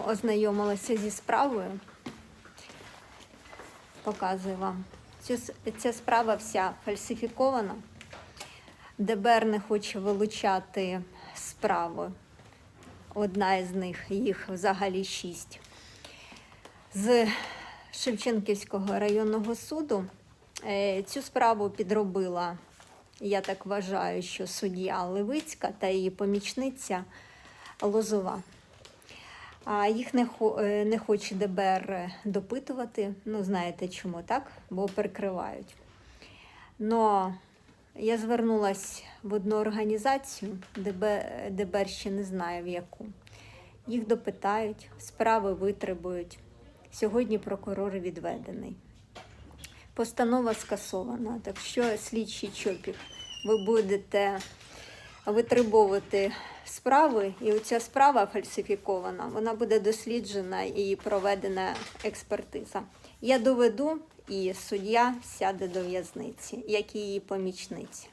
Ознайомилася зі справою. Показую вам. С- ця справа вся фальсифікована. ДБР не хоче вилучати справи. Одна із них, їх взагалі шість. З Шевченківського районного суду е, цю справу підробила, я так вважаю, що суддя Левицька та її помічниця Лозова. А їх не, е, не хоче ДБР допитувати. Ну, знаєте чому, так? Бо прикривають. Но я звернулася в одну організацію, ДБ, ДБР ще не знаю в яку. Їх допитають, справи витребують. Сьогодні прокурор відведений. Постанова скасована, так що слідчий чопік, ви будете витребовувати справи, і оця справа фальсифікована, вона буде досліджена і проведена експертиза. Я доведу, і суддя сяде до в'язниці, як і її помічниці.